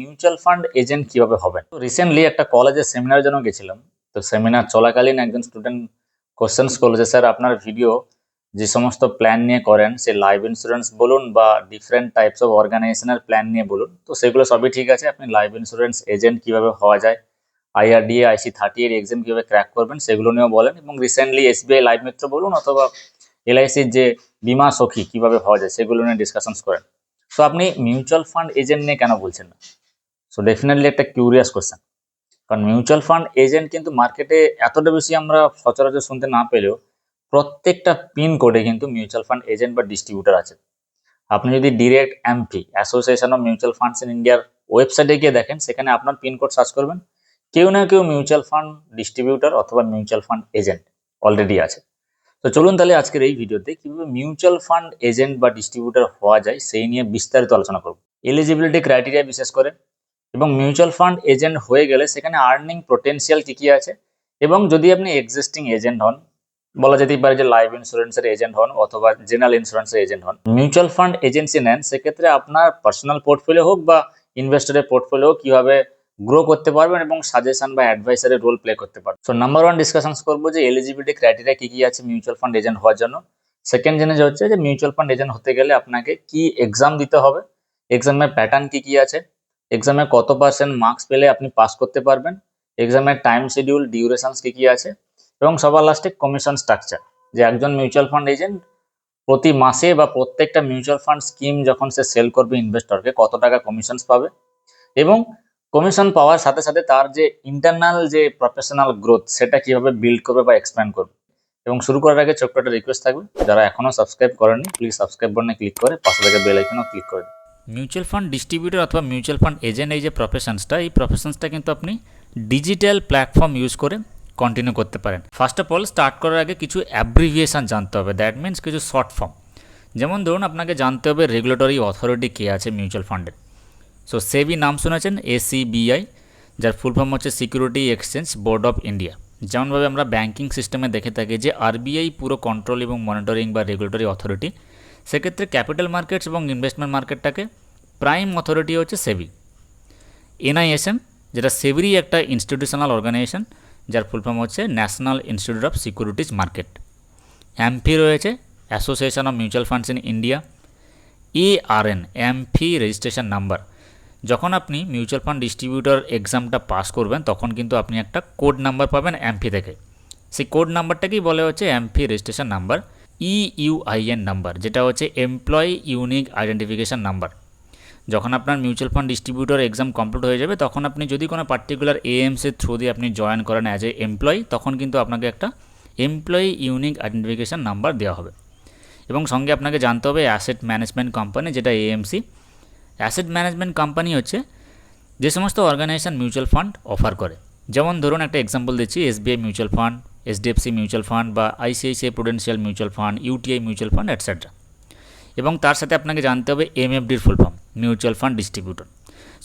Mutual fund agent কীভাবে হবেন? তো রিসেন্টলি একটা কলেজের সেমিনার জন্য গেছিলাম। তো সেমিনার চলাকালীন একজন স্টুডেন্ট কোশ্চেন্স করল যে স্যার আপনার ভিডিও যে সমস্ত প্ল্যান নিয়ে করেন সে লাইফ ইন্স্যুরেন্স বলুন বা ডিফারেন্ট টাইপস অফ অর্গানাইজেশনের প্ল্যান নিয়ে বলুন, তো সেগুলো সবই ঠিক আছে, আপনি লাইফ ইন্স্যুরেন্স এজেন্ট কীভাবে হওয়া যায় আইআরডিএ আইসি থার্টি এর এক্সাম কীভাবে ক্র্যাক করবেন, সেগুলো নিয়েও বলেন এবং রিসেন্টলি এসবিআই লাইভ মিত্র বলুন অথবা এলআইসির যে বিমা সখী কীভাবে হওয়া যায়, সেগুলো নিয়ে ডিসকাশনস করেন। তো আপনি মিউচুয়াল ফান্ড এজেন্ট নিয়ে কেন বলছেন না? সো ডেফিনেটলি একটা কিউরিয়াস কোয়েশ্চেন কারণ মিউচুয়াল ফান্ড এজেন্ট কিন্তু মার্কেটে এতটা বেশি আমরা সচরাচর শুনতে না পেলেও প্রত্যেকটা পিন কোডে কিন্তু মিউচুয়াল ফান্ড এজেন্ট বা ডিস্ট্রিবিউটার আছে। আপনি যদি direct AMFI association of mutual funds in ইন্ডিয়ার ওয়েবসাইটে গিয়ে দেখেন, সেখানে আপনার পিন কোড সার্চ করবেন। কেউ না কেউ মিউচুয়াল ফান্ড ডিস্ট্রিবিউটার অথবা মিউচুয়াল ফান্ড এজেন্ট অলরেডি আছে। তো চলুন তাহলে আজকের এই ভিডিওতে কীভাবে মিউচুয়াল ফান্ড এজেন্ট বা ডিস্ট্রিবিউটার হওয়া যায়, সেই নিয়ে বিস্তারিত আলোচনা করব। এলিজিবিলিটি ক্রাইটেরিয়া বিশেষ করে এবং মিউচুয়াল ফান্ড এজেন্ট হয়ে গেলে সেখানে আর্নিং পোটেনশিয়াল কি কি আছে? এবং যদি আপনি এক্সিস্টিং এজেন্ট হন, বলা যেতেই পারে যে লাইফ ইন্স্যুরেন্সের এজেন্ট হন অথবা জেনারেল ইন্স্যুরেন্সের এজেন্ট হন মিউচুয়াল ফান্ড এজেন্সি নেন, সেক্ষেত্রে আপনার পার্সোনাল পোর্টফোলিও হোক বা ইনভেস্টরের পোর্টফোলিও কীভাবে গ্রো করতে পারবেন এবং সাজেশন বা অ্যাডভাইসারের রোল প্লে করতে পারবেন। সো নাম্বার ওয়ান ডিসকাশন করব যে এলিজিবিলিটি ক্রাইটেরিয়া কী কী আছে মিউচুয়াল ফান্ড এজেন্ট হওয়ার জন্য। সেকেন্ড জিনিস হচ্ছে যে মিউচুয়াল ফান্ড এজেন্ট হতে গেলে আপনাকে কি এক্সাম দিতে হবে? এক্সামের প্যাটার্ন কী কী আছে? এক্সামে কত পার্সেন্ট মার্কস পেলে আপনি পাস করতে পারবেন? এক্সামের টাইম শিডিউল ডিউরেশনস কি কি আছে? এবং সবার লাস্টে কমিশন স্ট্রাকচার যে একজন মিউচুয়াল ফান্ড এজেন্ট প্রতি মাসে বা প্রত্যেকটা মিউচুয়াল ফান্ড স্কিম যখন সে সেল করবে ইনভেস্টরকে কত টাকা কমিশনস পাবে? এবং কমিশন পাওয়ার সাথে সাথে তার যে ইন্টারনাল যে প্রফেশনাল গ্রোথ সেটা কীভাবে বিল্ড করবে বা এক্সপ্যান্ড করবে? এবং শুরু করার আগে ছোট্ট একটা রিকোয়েস্ট থাকবে, যারা এখনও সাবস্ক্রাইব করেননি প্লিজ সাবস্ক্রাইব বাটনে ক্লিক করে পাশে থেকে বেল আইকনও ক্লিক করে দিন। মিউচুয়াল ফান্ড ডিস্ট্রিবিউটর অথবা মিউচুয়াল ফান্ড এজেন্ট, এই যে প্রফেশনসটা এই প্রফেশনসটা কিন্তু আপনি ডিজিটাল প্ল্যাটফর্ম ইউজ করে কন্টিনিউ করতে পারেন। ফার্স্ট অফ অল স্টার্ট করার আগে কিছু অ্যাব্রিভিয়েশন জানতে হবে। দ্যাট মিনস কিছু শর্ট ফর্ম যেমন ধরুন, আপনাকে জানতে হবে রেগুলেটরি অথরিটি কে আছে মিউচুয়াল ফান্ডের সো সেবি নাম শুনেছেন? এসিবিআই যার ফুল ফর্ম হচ্ছে security exchange board of India যেমনভাবে আমরা ব্যাঙ্কিং সিস্টেমে দেখে থাকি যে আরবিআই পুরো কন্ট্রোল এবং মনিটরিং বা রেগুলেটরি অথরিটি সেক্ষেত্রে ক্যাপিটাল মার্কেটস এবং ইনভেস্টমেন্ট মার্কেটটাকে প্রাইম অথরিটি হচ্ছে সেবি এনআইএসএম যেটা সেবিরই একটা ইনস্টিটিউশনাল অর্গানাইজেশন যার ফুল ফর্ম হচ্ছে national institute of securities market AMFI রয়েছে association of mutual funds in India ARN AMFI registration number যখন আপনি মিউচুয়াল ফান্ড ডিস্ট্রিবিউটর এক্সামটা পাস করবেন, তখন কিন্তু আপনি একটা কোড নাম্বার পাবেন এমফি থেকে। সেই কোড নাম্বারটাকেই বলে হচ্ছে AMFI registration number UIN number যেটা হচ্ছে এমপ্লয়ি ইউনিক আইডেন্টিফিকেশান নাম্বার যখন আপনার mutual fund distributor exam complete হয়ে যাবে, তখন আপনি যদি কোনো পার্টিকুলার এএমসির থ্রু দিয়ে আপনি জয়েন করেন অ্যাজ এ এমপ্লয়ি তখন কিন্তু আপনাকে একটা এমপ্লয়ি ইউনিক আইডেন্টিফিকেশান নাম্বার দেওয়া হবে। এবং সঙ্গে আপনাকে জানতে হবে অ্যাসেট ম্যানেজমেন্ট কোম্পানি যেটা এএমসি অ্যাসেট ম্যানেজমেন্ট কোম্পানি হচ্ছে যে সমস্ত অর্গানাইজেশন মিউচুয়াল ফান্ড অফার করে। যেমন ধরুন একটা এক্সাম্পল দিচ্ছি SBI mutual fund HDFC mutual fund বা ICICI Prudential mutual fund UTI mutual fund etcetera এবং তার সাথে আপনাকে জানতে হবে এমএফডির full form mutual fund distributor.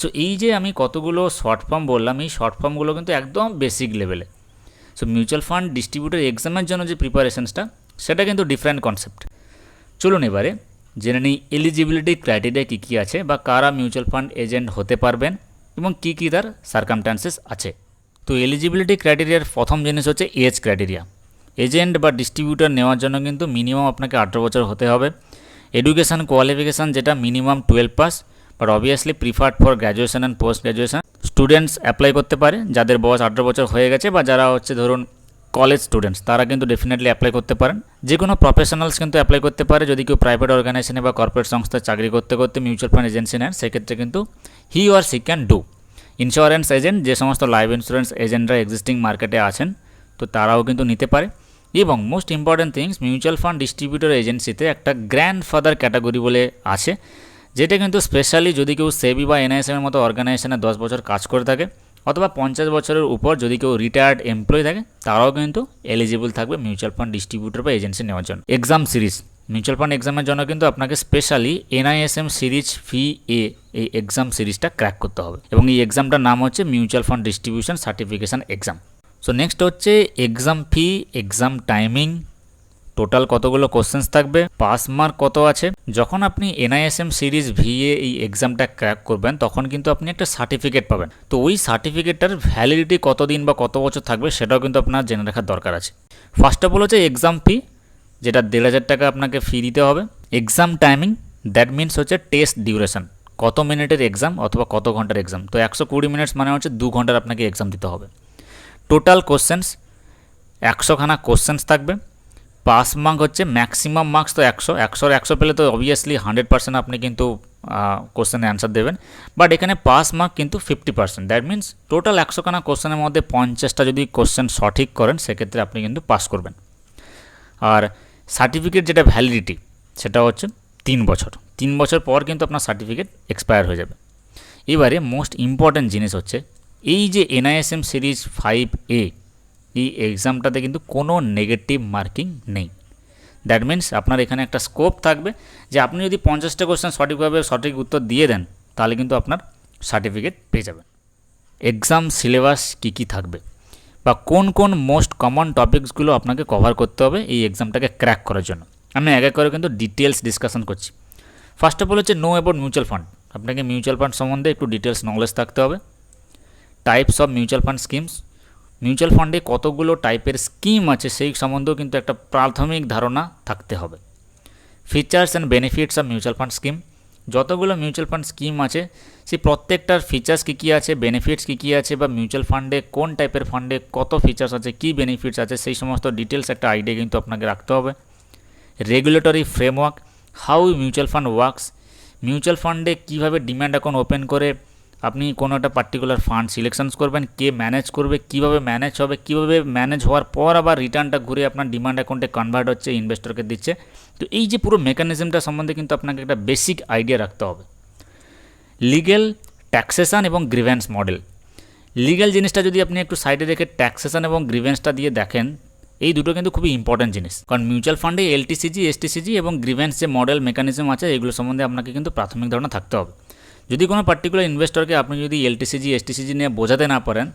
So এই যে আমি কতগুলো শর্ট ফর্ম বললাম, এই শর্ট ফর্মগুলো কিন্তু একদম বেসিক লেভেলে। সো মিউচুয়াল ফান্ড ডিস্ট্রিবিউটর এক্সামের জন্য যে প্রিপারেশনসটা, সেটা কিন্তু ডিফারেন্ট কনসেপ্ট। চলুন এবারে জেনে নিই এলিজিবিলিটি ক্রাইটেরিয়া কী কী আছে বা কারা মিউচুয়াল ফান্ড এজেন্ট হতে পারবেন এবং কী কী তার সার্কামস্টান্সেস আছে। তো এলিজিবিলিটি ক্রাইটেরিয়ার প্রথম জিনিস হচ্ছে এজ ক্রাইটেরিয়া এজেন্ট বা ডিস্ট্রিবিউটর নেওয়ার জন্য কিন্তু মিনিমাম আপনাকে আঠেরো বছর হতে হবে। এডুকেশান কোয়ালিফিকেশান যেটা minimum twelve pass but obviously preferred for graduation and post graduation students apply করতে পারে, যাদের বয়স আঠেরো বছর হয়ে গেছে বা যারা হচ্ছে ধরুন কলেজ স্টুডেন্টস তারা কিন্তু ডেফিনেটলি অ্যাপ্লাই করতে পারেন। যে কোনো প্রফেশনালস কিন্তু অ্যাপ্লাই করতে পারে, যদি কেউ প্রাইভেট অর্গানাইজেশনে বা কর্পোরেট সংস্থায় চাকরি করতে করতে মিউচুয়াল ফান্ড এজেন্সি নেন, সেক্ষেত্রে কিন্তু he or she can do insurance agent যে সমস্ত লাইফ ইন্স্যুরেন্স এজেন্টরা এক্সিস্টিং মার্কেটে আছেন, তো তারাও কিন্তু নিতে পারে। এবং most important things mutual fund distributor এজেন্সিতে একটা গ্র্যান্ড ফাদার ক্যাটাগরি বলে আছে, যেটা কিন্তু স্পেশালি যদি কেউ সেবি বা এনআইএসএমের মতো অর্গানাইজেশনে দশ বছর কাজ করে থাকে, অথবা পঞ্চাশ বছরের উপর যদি কেউ রিটায়ার্ড এমপ্লয়ি থাকে, তারাও কিন্তু এলিজিবল থাকবে মিউচুয়াল ফান্ড ডিস্ট্রিবিউটর বা এজেন্সি নেওয়ার জন্য। এক্সাম সিরিজ মিউচুয়াল ফান্ড এক্সামের জন্য কিন্তু আপনাকে specially NISM series five A এই এক্সাম সিরিজটা ক্র্যাক করতে হবে। এবং এই এক্সামটার নাম হচ্ছে mutual fund distribution certification exam so next হচ্ছে exam fee exam timing total কতগুলো কোশ্চেন্স থাকবে? পাস মার্ক কত আছে? যখন আপনি এনআইএসএম সিরিজ ভিএ এই এক্সামটা ক্র্যাক করবেন, তখন কিন্তু আপনি একটা সার্টিফিকেট পাবেন। তো ওই সার্টিফিকেটটার ভ্যালিডিটি কতদিন বা কত বছর থাকবে, সেটাও কিন্তু আপনার জেনে রাখার দরকার আছে। ফার্স্ট অফ অল হচ্ছে এক্সাম ফি যেটা দেড় হাজার টাকা আপনাকে ফি দিতে হবে। এক্সাম টাইমিং দ্যাট মিনস হচ্ছে টেস্ট ডিউরেশন কত মিনিটের এক্সাম অথবা কত ঘণ্টার এক্সাম তো একশো কুড়ি মিনিটস মানে হচ্ছে দু ঘণ্টার আপনাকে এক্সাম দিতে হবে। টোটাল কোশ্চেন্স একশোখানা কোশ্চেন্স থাকবে। পাস মার্ক হচ্ছে ম্যাক্সিমাম মার্কস তো একশো, একশোর একশো পেলে তো অবভিয়াসলি হান্ড্রেড পার্সেন্ট আপনি কিন্তু কোশ্চেনে অ্যান্সার দেবেন। বাট এখানে পাস মার্ক কিন্তু fifty percent that means total একশোখানা কোশ্চেনের মধ্যে পঞ্চাশটা যদি কোশ্চেন সঠিক করেন, সেক্ষেত্রে আপনি কিন্তু পাস করবেন। আর সার্টিফিকেট যেটা ভ্যালিডিটি সেটা হচ্ছে তিন বছর। তিন বছর পর কিন্তু আপনার সার্টিফিকেট এক্সপায়ার হয়ে যাবে। এবারে মোস্ট ইম্পর্ট্যান্ট জিনিস হচ্ছে এই যে এনআইএসএম সিরিজ ফাইভ এ এই এক্সামটাতে কিন্তু কোনো নেগেটিভ মার্কিং নেই। দ্যাট মিন্স আপনার এখানে একটা স্কোপ থাকবে যে আপনি যদি পঞ্চাশটা কোশ্চেন সঠিকভাবে সঠিক উত্তর দিয়ে দেন, তাহলে কিন্তু আপনার সার্টিফিকেট পেয়ে যাবেন। এক্সাম সিলেবাস কী কী থাকবে বা কোন কোন মোস্ট কমন টপিকসগুলো আপনাকে কভার করতে হবে এই এক্সামটাকে ক্র্যাক করার জন্য। আমি এক এক করে কিন্তু ডিটেলস ডিসকাশন করছি। ফার্স্ট অফ অল হচ্ছে নো অ্যাবাউট মিউচুয়াল ফান্ড আপনাকে মিউচুয়াল ফান্ড সম্বন্ধে একটু ডিটেলস নলেজ থাকতে হবে। Types of mutual fund schemes mutual ফান্ডে কতগুলো টাইপের স্কিম আছে সেই সম্বন্ধেও কিন্তু একটা প্রাথমিক ধারণা থাকতে হবে। Features and benefits of mutual fund scheme যতগুলো মিউচুয়াল ফান্ড স্কিম আছে, সেই প্রত্যেকটার ফিচার্স কী কী আছে বেনিফিটস কী কী আছে বা মিউচুয়াল ফান্ডে কোন টাইপের ফান্ডে কত ফিচার্স আছে, কী বেনিফিটস আছে, সেই সমস্ত ডিটেলস একটা আইডিয়া কিন্তু আপনাকে রাখতে হবে। Regulatory framework how mutual fund works mutual ফান্ডে কীভাবে ডিম্যান্ড অ্যাকাউন্ট ওপেন করে আপনি কোনো একটা পার্টিকুলার ফান্ড সিলেকশনস করবেন, কে ম্যানেজ করবে, কীভাবে ম্যানেজ হবে, কীভাবে ম্যানেজ হওয়ার পর আবার রিটার্নটা ঘুরে আপনার ডিমান্ড অ্যাকাউন্টে কনভার্ট হচ্ছে ইনভেস্টরকে দিচ্ছে। তো এই যে পুরো মেকানিজমটা সম্বন্ধে কিন্তু আপনাকে একটা বেসিক আইডিয়া রাখতে হবে। লিগেল ট্যাক্সেশন এবং গ্রিভেন্স মডেল লিগ্যাল জিনিসটা যদি আপনি একটু সাইডে রেখে ট্যাক্সেশন এবং গ্রিভেন্সটা দিয়ে দেখেন, এই দুটো কিন্তু খুবই ইম্পর্ট্যান্ট জিনিস। কারণ মিউচুয়াল ফান্ডে এলটিসিজি এসটিসিজি এবং গ্রিভেন্স যে মডেল মেকানিজম আছে, এগুলো সম্বন্ধে আপনাকে কিন্তু প্রাথমিক ধারণা থাকতে হবে। যদি কোনো পার্টিকুলার ইনভেস্টরকে আপনি যদি এলটিসিজি এসটিসিজি নিয়ে বোঝাতে না পারেন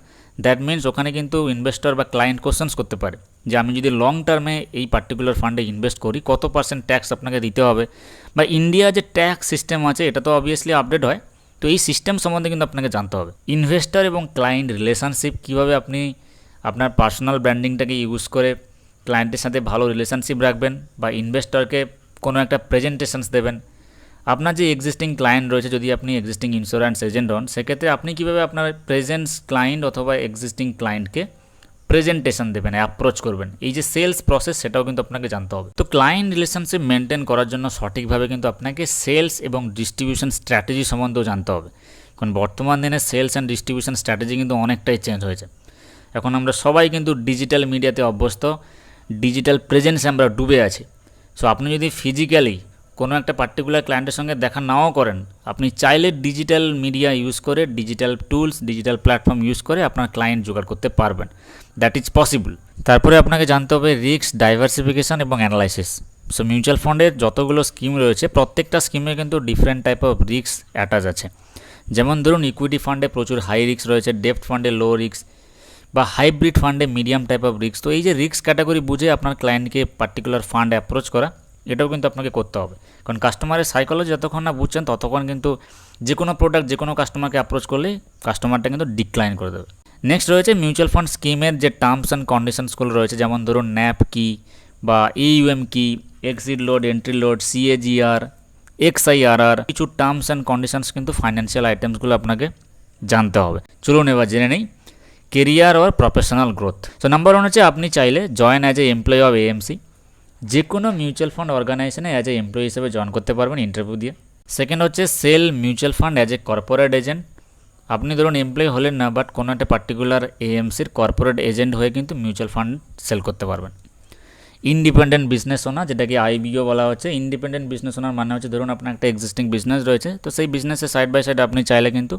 দ্যাট মিনস ওখানে কিন্তু ইনভেস্টর বা ক্লায়েন্ট কোশ্চেন্স করতে পারে। যে আমি যদি লং টার্মে এই পার্টিকুলার ফান্ডে ইনভেস্ট করি, কত পার্সেন্ট ট্যাক্স আপনাকে দিতে হবে? বা ইন্ডিয়া যে ট্যাক্স সিস্টেম আছে, এটা তো অবভিয়াসলি আপডেট হয়। তো এই সিস্টেম সম্বন্ধে কিন্তু আপনাকে জানতে হবে। ইনভেস্টর এবং ক্লায়েন্ট রিলেশনশিপ কীভাবে আপনি আপনার পার্সোনাল ব্র্যান্ডিংটাকে ইউজ করে ক্লায়েন্টের সাথে ভালো রিলেশনশিপ রাখবেন বা ইনভেস্টরকে কোনো একটা প্রেজেন্টেশনস দেবেন আপনার যে এক্সিস্টিং ক্লায়েন্ট রয়েছে, যদি আপনি এক্সিস্টিং ইন্স্যুরেন্স এজেন্ট হন, সেক্ষেত্রে আপনি কীভাবে আপনার প্রেজেন্স ক্লায়েন্ট অথবা এক্সিস্টিং ক্লায়েন্টকে প্রেজেন্টেশন দেবেন অ্যাপ্রোচ করবেন? এই যে সেলস প্রসেস সেটাও কিন্তু আপনাকে জানতে হবে। তো ক্লায়েন্ট রিলেশনশিপ মেনটেন করার জন্য সঠিকভাবে কিন্তু আপনাকে সেলস এবং ডিস্ট্রিবিউশন স্ট্র্যাটেজি সম্বন্ধেও জানতে হবে। কারণ বর্তমান দিনে সেলস অ্যান্ড ডিস্ট্রিবিউশন স্ট্র্যাটেজি কিন্তু অনেকটাই চেঞ্জ হয়েছে। এখন আমরা সবাই কিন্তু ডিজিটাল মিডিয়াতে অভ্যস্ত ডিজিটাল প্রেজেন্সে আমরা ডুবে আছি। সো আপনি যদি ফিজিক্যালি কোনো একটা পার্টিকুলার ক্লায়েন্টের সঙ্গে দেখা নাও করেন, আপনি চাইলে ডিজিটাল মিডিয়া ইউজ করে digital tools digital platform use করে আপনার ক্লায়েন্ট জোগাড় করতে পারবেন। দ্যাট ইজ পসিবল তারপরে আপনাকে জানতে হবে রিস্ক ডাইভার্সিফিকেশন এবং অ্যানালাইসিস সো মিউচুয়াল ফান্ডের যতগুলো স্কিম রয়েছে, প্রত্যেকটা স্কিমে কিন্তু different type of risk attach আছে। যেমন ধরুন ইকুইটি ফান্ডে প্রচুর হাই রিস্ক রয়েছে ডেফট ফান্ডে লো রিস্ক বা হাইব্রিড ফান্ডে মিডিয়াম টাইপ অফ রিস্ক তো এই যে রিস্ক ক্যাটাগরি বুঝে আপনার ক্লায়েন্টকে পার্টিকুলার ফান্ড অ্যাপ্রোচ করা। এটাও কিন্তু আপনাকে করতে হবে। কারণ কাস্টমারের সাইকোলজি যতক্ষণ না বুঝছেন, ততক্ষণ কিন্তু যে কোনো প্রোডাক্ট যে কোনো কাস্টমারকে অ্যাপ্রোচ করলেই কাস্টমারটা কিন্তু ডিক্লাইন করে দেবে। নেক্সট রয়েছে মিউচুয়াল ফান্ড স্কিমের যে টার্মস অ্যান্ড কন্ডিশনসগুলো রয়েছে, যেমন ধরুন ন্যাপ কি বা এইউএম কি exit load entry load CAGR XIRR কিছু টার্মস অ্যান্ড কন্ডিশনস কিন্তু ফাইন্যান্সিয়াল আইটেমসগুলো আপনাকে জানতে হবে। চলুন এবার জেনে নেই কেরিয়ার ওর প্রফেশনাল গ্রোথ তো নাম্বার ওয়ান হচ্ছে আপনি চাইলে join as a employee of AMC যে কোনো মিউচুয়াল ফান্ড অর্গানাইজেশনে অ্যাজ এ এমপ্লয়ি হিসেবে জয়েন করতে পারবেন ইন্টারভিউ দিয়ে। সেকেন্ড হচ্ছে sell mutual fund as a corporate agent আপনি ধরুন এমপ্লয়ি হলেন না বাট কোনো একটা পার্টিকুলার এএমসির কর্পোরেট এজেন্ট হয়ে কিন্তু মিউচুয়াল ফান্ড সেল করতে পারবেন। ইন্ডিপেন্ডেন্ট বিজনেস ওনার যেটাকে আইবিও বলা হচ্ছে ইন্ডিপেন্ডেন্ট বিজনেস ওনার মানে হচ্ছে ধরুন আপনার একটা এক্সিস্টিং বিজনেস রয়েছে, তো সেই বিজনেসের সাইড বাই সাইড আপনি চাইলে কিন্তু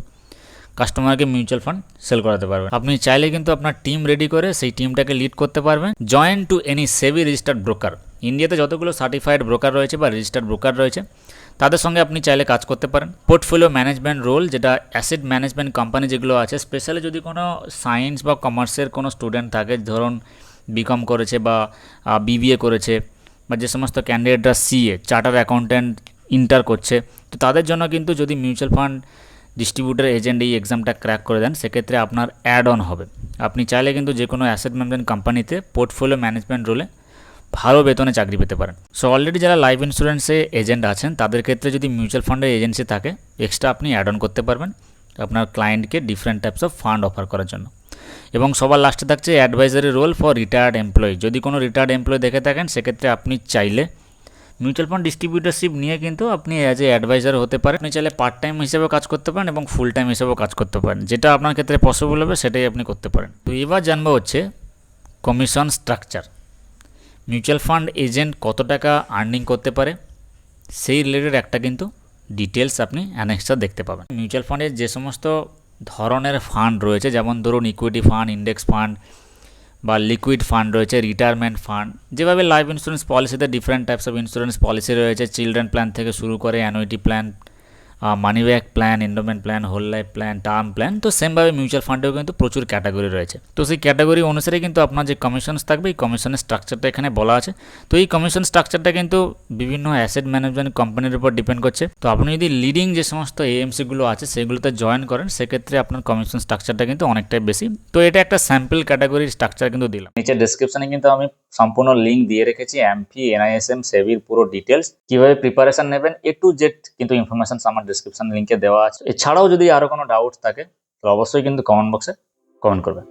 কাস্টমারকে মিউচুয়াল ফান্ড সেল করাতে পারবেন। আপনি চাইলে কিন্তু আপনার টিম রেডি করে সেই টিমটাকে লিড করতে পারবেন। Join to any SEBI registered broker ইন্ডিয়াতে যতগুলো সার্টিফাইড ব্রোকার রয়েছে বা রেজিস্টার্ড ব্রোকার রয়েছে, তাদের সঙ্গে আপনি চাইলে কাজ করতে পারেন। পোর্টফোলিও ম্যানেজমেন্ট রোল যেটা অ্যাসেট ম্যানেজমেন্ট কোম্পানি যেগুলো আছে স্পেশালি যদি কোনো সায়েন্স বা কমার্সের কোনো স্টুডেন্ট থাকে, ধরুন বিকম করেছে বা বিবিএ করেছে, বা যে সমস্ত ক্যান্ডিডেটরা সিএ চার্টার অ্যাকাউন্ট্যান্ট ইন্টার করছে, তো তাদের জন্য কিন্তু যদি মিউচুয়াল ফান্ড ডিস্ট্রিবিউটার এজেন্ট এই এক্সামটা ক্র্যাক করে দেন, সেক্ষেত্রে আপনার অ্যাড অন হবে। আপনি চাইলে কিন্তু যে কোনো অ্যাসেট ম্যানেজমেন্ট কোম্পানিতে পোর্টফোলিও ম্যানেজমেন্ট রোলে ভালো বেতনে চাকরি পেতে পারেন। সো অলরেডি যারা লাইফ ইন্স্যুরেন্সে এজেন্ট আছেন, তাদের ক্ষেত্রে যদি মিউচুয়াল ফান্ডের এজেন্সি থাকে এক্সট্রা আপনি অ্যাড অন করতে পারবেন আপনার ক্লায়েন্টকে different types of fund offer করার জন্য। এবং সবার লাস্টে থাকছে advisory role for retired employee যদি কোনো রিটায়ার্ড এমপ্লয়ি দেখে থাকেন, সেক্ষেত্রে আপনি চাইলে মিউচুয়াল ফান্ড ডিস্ট্রিবিউটারশিপ নিয়ে কিন্তু আপনি অ্যাজ এ অ্যাডভাইজার হতে পারেন। আপনি চাইলে পার্ট টাইম হিসেবেও কাজ করতে পারেন এবং ফুল টাইম হিসেবেও কাজ করতে পারেন। যেটা আপনার ক্ষেত্রে পসিবল হবে, সেটাই আপনি করতে পারেন। তো এবার জানব হচ্ছে commission structure mutual fund agent কত টাকা আর্নিং করতে পারে, সেই রিলেটেড একটা কিন্তু ডিটেলস আপনি অ্যানেক্সটা দেখতে পাবেন। মিউচুয়াল ফান্ডের যে সমস্ত ধরনের ফান্ড রয়েছে, যেমন ধরুন ইকুইটি ফান্ড ইন্ডেক্স ফান্ড বা লিকুইড ফান্ড রয়েছে রিটায়ারমেন্ট ফান্ড, যেভাবে লাইফ ইন্স্যুরেন্স পলিসিতে different types of insurance policy রয়েছে চিলড্রেন প্ল্যান থেকে শুরু করে annuity plan money back plan endowment plan whole life plan term plan তো সেমভাবে মিউচুয়াল ফান্ডেও কিন্তু প্রচুর ক্যাটাগরি রয়েছে। তো সেই ক্যাটাগরি অনুসারে কিন্তু আপনার যে কমিশনস থাকবে, এই কমিশনের স্ট্রাকচারটা এখানে বলা আছে। তো এই কমিশন স্ট্রাকচারটা কিন্তু বিভিন্ন অ্যাসেট ম্যানেজমেন্ট কোম্পানির উপর ডিপেন্ড করছে। তো আপনি যদি লিডিং যে সমস্ত এএমসিগুলো আছে, সেগুলোতে জয়েন করেন, সেক্ষেত্রে আপনার কমিশন স্ট্রাকচারটা কিন্তু অনেকটাই বেশি। তো এটা একটা স্যাম্পল ক্যাটাগরির স্ট্রাকচার কিন্তু দিলাম। নিচে ডেসক্রিপশনে কিন্তু আমি সম্পূর্ণ লিঙ্ক দিয়ে রেখেছি এমপি এনআইএসএম সেভির পুরো ডিটেলস কীভাবে প্রিপারেশন নেবেন এ টু জেড কিন্তু ইনফরমেশন আমার ডেসক্রিপশন লিঙ্কে দেওয়া আছে। এছাড়াও যদি আরও কোনো ডাউট থাকে, তাহলে অবশ্যই কিন্তু কমেন্ট বক্সে কমেন্ট করবেন